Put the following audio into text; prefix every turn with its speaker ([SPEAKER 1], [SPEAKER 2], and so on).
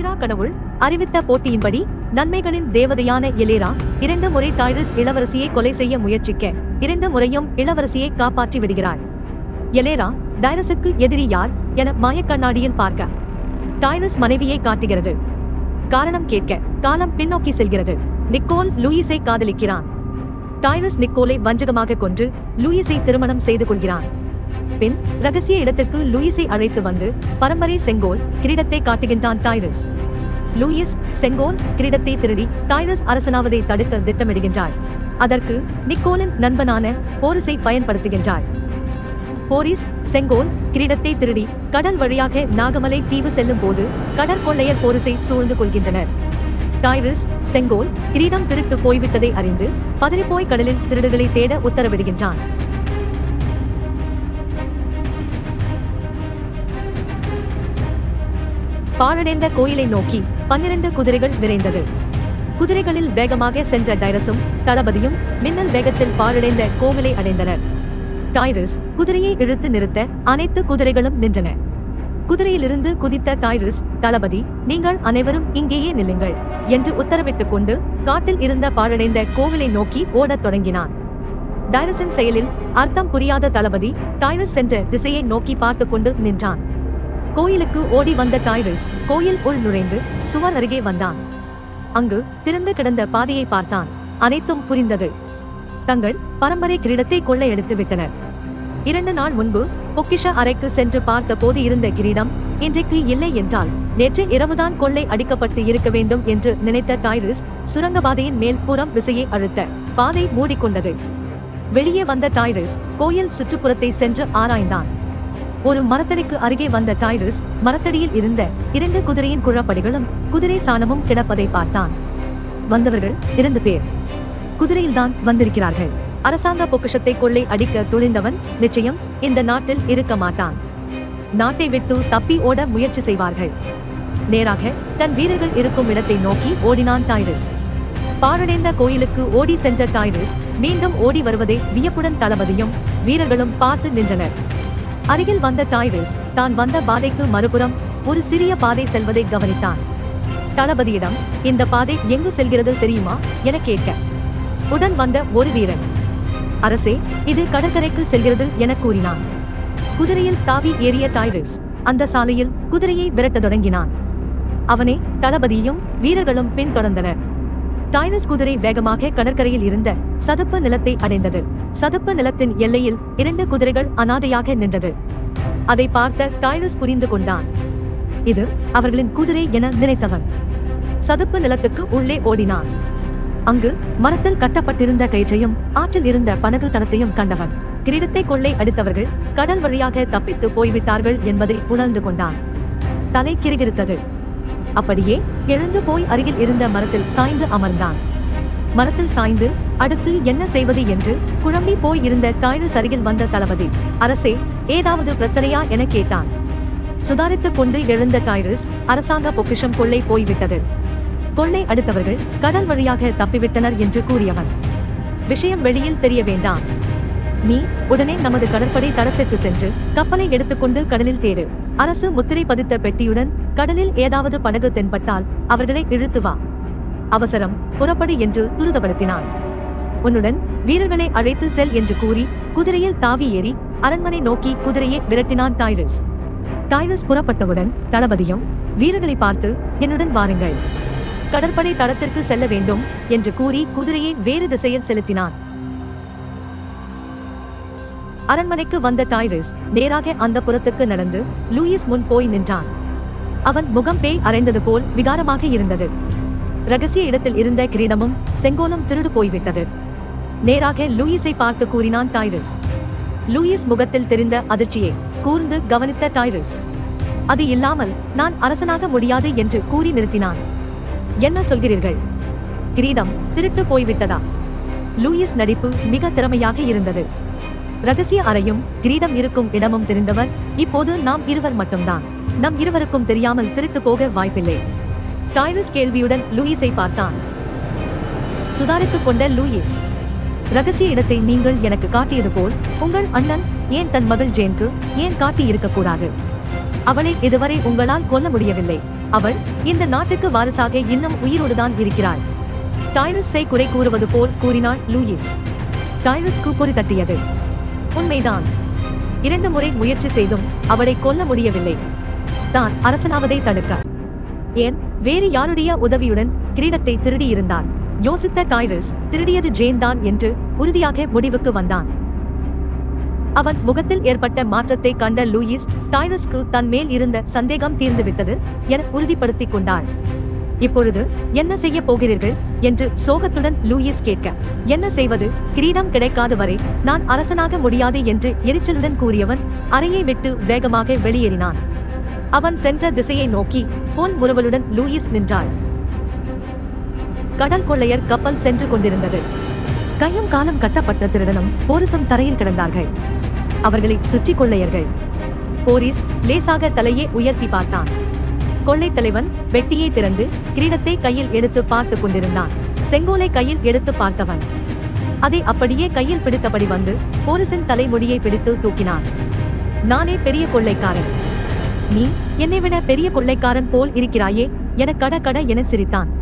[SPEAKER 1] பிதா கடவுள் அறிவித்த போட்டியின்படி நன்மைகளின் தேவதையான எலேரா இரண்டு முறை டைரஸ் இளவரசியை கொலை செய்ய முயற்சிக்க இரண்டு முறையும் இளவரசியை காப்பாற்றி விடுகிறாள். எலேரா டைரஸுக்கு எதிரி யார் என மாயக்கண்ணாடியில் பார்க்க. டைரஸ் மனைவியை காட்டுகிறது. காரணம் கேட்க காலம் பின்னோக்கி செல்கிறது. நிக்கோல் லூயிஸை காதலிக்கிறான். டைரஸ் நிக்கோலை வஞ்சகமாக கொன்று லூயிஸை திருமணம் செய்து கொள்கிறான். பின் ரகசிய இடத்துக்கு லூயிஸை அழைத்து வந்து பரம்பரை செங்கோல் கிரீடத்தை காட்டுகின்றான் டைரஸ். லூயிஸ் செங்கோல் கிரீடத்தை திருடி டைரஸ் அரசனாவதை தடுக்க திட்டமிடுகின்றார் அதற்கு நிக்கோலின் நண்பனான போரிஸை பயன்படுத்துகின்றார் போரிஸ் செங்கோல் கிரீடத்தை திருடி கடல் வழியாக நாகமலை தீவு செல்லும் போது கடற்கொள்ளையர் போரிஸை சூழ்ந்து கொள்கின்றனர். டைரஸ் செங்கோல் கிரீடம் திருட்டு போய்விட்டதை அறிந்து பதறிப்போய் கடலில் திருடுகளை தேட உத்தரவிடுகின்றான். பாழடைந்த கோயிலை நோக்கி பன்னிரண்டு குதிரைகள் விரைந்தது. குதிரைகளில் வேகமாக சென்ற டைரஸும் தளபதியும் மின்னல் வேகத்தில் பாழடைந்த கோவிலை அடைந்தனர். டைரஸ் குதிரையை இழுத்து நிறுத்த அனைத்து குதிரைகளும் நின்றன. குதிரையிலிருந்து குதித்த டைரஸ் தளபதி நீங்கள் அனைவரும் இங்கேயே நில்லுங்கள் என்று உத்தரவிட்டுக் கொண்டு காட்டில் இருந்த பாழடைந்த கோவிலை நோக்கி ஓடத் தொடங்கினான். டைரஸின் செயலில் அர்த்தம் புரியாத தளபதி டைரஸ் சென்ற திசையை நோக்கி பார்த்து கொண்டு நின்றான். கோயிலுக்கு ஓடி வந்த டைரஸ் கோயில் உள் நுழைந்து சுவர் அருகே வந்தான். அங்கு திறந்து கிடந்த பாதையை பார்த்தான். அனைத்தும் புரிந்தது. தங்கள் பரம்பரை கிரீடத்தை கொள்ளையடித்து விட்டனர். இரண்டு நாள் முன்பு பொக்கிஷ அறைக்கு சென்று பார்த்த போது இருந்த கிரீடம் இன்றைக்கு இல்லை என்றால் நேற்று இரவுதான் கொள்ளை அடிக்கப்பட்டு இருக்க வேண்டும் என்று நினைத்த டைரஸ் சுரங்கபாதையின் மேல் புறம் விசையை அழுத்த பாதை மூடிக்கொண்டது. வெளியே வந்த டாய்ரிஸ் கோயில் சுற்றுப்புறத்தை சென்று ஆராய்ந்தான். ஒரு மரத்தடிக்கு அருகே வந்த டைரஸ் மரத்தடியில் இருந்த இரண்டு குதிரையின் குழப்படிகளும் குதிரை சாணமும் கிடப்பதை பார்த்தான். வந்தவர்கள் இரண்டு பேர். குதிரையில்தான் வந்திருக்கிறார்கள். அரசாங்க பொக்கிஷத்தை கொள்ளை அடிக்க துணிந்தவன் நிச்சயம் இந்த நாட்டில் இருக்க மாட்டான். நாட்டை விட்டு தப்பி ஓட முயற்சி செய்வார்கள். நேராக தன் வீரர்கள் இருக்கும் இடத்தை நோக்கி ஓடினான் டைரஸ். பாழடைந்த கோயிலுக்கு ஓடி சென்ற டைரஸ் மீண்டும் ஓடி வருவதை வியப்புடன் தளபதியும் வீரர்களும் பார்த்து நின்றனர். அருகில் வந்த டைரஸ் தான் வந்த பாதைக்கு மறுபுறம் ஒரு சிறிய பாதை செல்வதை கவனித்தான். தளபதியிடம் இந்த பாதை எங்கு செல்கிறது தெரியுமா? என கேட்க. உடன் வந்த ஒரு வீரன் அரசே இது கடற்கரைக்கு செல்கிறது என கூறினான். குதிரையில் தாவி ஏறிய டைரஸ் அந்த சாலையில் குதிரையை விரட்டத் தொடங்கினான். அவனை தளபதியும் வீரர்களும் பின்தொடர்ந்தனர். டைனஸ் குதிரை வேகமாக கடற்கரையில் இருந்த சதுப்பு நிலத்தை அடைந்தது. சதுப்பு நிலத்தின் எல்லையில் இரண்டு குதிரைகள் அனாதையாக நின்றது. அதை பார்த்த டைனஸ் புரிந்து கொண்டான். இது அவர்களின் குதிரை என நினைத்தவன். சதுப்பு நிலத்துக்கு உள்ளே ஓடினான். அங்கு மரத்தில் கட்டப்பட்டிருந்த கயிற்றையும் ஆற்றில் இருந்த பனகு தளத்தையும் கண்டவன். கிரீடத்தை கொள்ளை அடித்தவர்கள் கடல் வழியாக தப்பித்து போய்விட்டார்கள் என்பதை உணர்ந்து கொண்டான். தலை கிறுகிறுத்தது அப்படியே எழுந்து போய் அருகில் இருந்த மரத்தில் சாய்ந்து அமர்ந்தான். மரத்தில் சாய்ந்து அடுத்து என்ன செய்வது என்று குழம்பி போய் இருந்த டைரஸ் அருகில் வந்த தளபதி அரசே ஏதாவது பிரச்சனையா? என கேட்டான். சுதாரித்துக் கொண்டு எழுந்த டைரஸ் அரசாங்க பொக்கிஷம் கொள்ளை போய்விட்டது. கொள்ளை அடுத்தவர்கள் கடல் வழியாக தப்பிவிட்டனர் என்று கூறியவன். விஷயம் வெளியில் தெரிய வேண்டாம். நீ உடனே நமது கடற்படை தளத்திற்கு சென்று கப்பலை எடுத்துக்கொண்டு கடலில் தேடு. அரசு முத்திரை பதித்த பெட்டியுடன் கடலில் ஏதாவது படகு தென்பட்டால் அவர்களை இழுத்து வா. அவசரம் புறப்படு என்று துரிதப்படுத்தினான். உன்னுடன் வீரர்களை அழைத்து செல் என்று கூறி குதிரையில் தாவி ஏறி அரண்மனை நோக்கி குதிரையை விரட்டினான் டைரஸ். டைரஸ் புறப்பட்டவுடன் தளபதியும் வீரர்களை பார்த்து என்னுடன் வாருங்கள். கடற்படை தளத்திற்கு செல்ல வேண்டும் என்று கூறி குதிரையை வேறு திசையில் செலுத்தினான். அரண்மனைக்கு வந்த டைரஸ் நேராக அந்த புறத்துக்கு நடந்து லூயிஸ் முன் போய் நின்றான். அவன் முகம் பேய் அறைந்தது போல் விகாரமாக இருந்தது. ரகசிய இடத்தில் இருந்த கிரீடமும் செங்கோலும் திருடு போய்விட்டது. நேராக லூயிஸை பார்த்து கூறினான் டைரஸ். லூயிஸ் முகத்தில் தெரிந்த அதிர்ச்சியை கூர்ந்து கவனித்த டைரஸ். அது இல்லாமல் நான் அரசனாக முடியாது என்று கூறி நிறுத்தினான். என்ன சொல்கிறீர்கள்? கிரீடம் திருட்டு போய்விட்டதா? லூயிஸ் நடிப்பு மிக திறமையாக இருந்தது. ரகசிய அறையும் கிரீடம் இருக்கும் இடமும் தெரிந்தவர் இப்போது நாம் இருவர் மட்டும்தான். நம் இருவருக்கும் தெரியாமல் திருட்டு போக வாய்ப்பில்லை. டைரஸ் கேள்வியுடன் லூயிஸை பார்த்தான். சுதாரித்துக் கொண்ட லூயிஸ் ரகசிய இடத்தை நீங்கள் எனக்கு காட்டியது போல் உங்கள் அண்ணன் ஏன் தன் மகள் ஜேன்க்கு ஏன் காட்டி இருக்கக்கூடாது? அவளை இதுவரை உங்களால் கொல்ல முடியவில்லை. அவள் இந்த நாட்டுக்கு வாரிசாக இன்னும் உயிரோடுதான் இருக்கிறாள். டைரஸை குறை கூறுவது போல் கூறினாள் லூயிஸ். டைரஸ்க்கு கூப்பொறி தட்டியது. உண்மைதான். இரண்டு முறை முயற்சி செய்தும் அவளை கொல்ல முடியவில்லை. தான் அரசனாவதை தடுக்க. ஏன்? வேறு யாருடைய உதவியுடன் கிரீடத்தை திருடியிருந்தான்? யோசித்த டைரஸ் திருடியது ஜேன் தான் என்று உறுதியாக முடிவுக்கு வந்தான். அவன் முகத்தில் ஏற்பட்ட மாற்றத்தை கண்ட லூயிஸ் டைரஸ்க்கு தன் மேல் இருந்த சந்தேகம் தீர்ந்துவிட்டது என உறுதிப்படுத்திக் கொண்டாள். இப்பொழுது என்ன செய்ய போகிறீர்கள்? என்று சோகத்துடன் லூயிஸ் கேட்க. என்ன செய்வது? கிரீடம் கிடைக்காத வரை நான் அரசனாக முடியாது என்று எரிச்சலுடன் கூறியவன் அறையை விட்டு வேகமாக வெளியேறினான். அவன் சென்ற திசையை நோக்கி பொன் முறுவலுடன் லூயிஸ் நின்றாள் கடல் கொள்ளையர் கப்பல் சென்று கொண்டிருந்தது. கையும் காலம் கட்டப்பட்ட திருடனும் போரிசம் தரையில் கிடந்தார்கள். அவர்களை சுற்றி கொள்ளையர்கள். போரிஸ் லேசாக தலையை உயர்த்தி பார்த்தான். கொள்ளைத் தலைவன் வெட்டியை திறந்து கிரீடத்தை கையில் எடுத்து பார்த்து கொண்டிருந்தான். செங்கோலை கையில் எடுத்து பார்த்தவன். அதை அப்படியே கையில் பிடித்தபடி வந்து போரிசின் தலைமுடியை பிடித்து தூக்கினான். நானே பெரிய கொள்ளைக்காரன். நீ என்னை விட பெரிய கொள்ளைக்காரன் போல் இருக்கிறாயே? என கட கட என சிரித்தான்.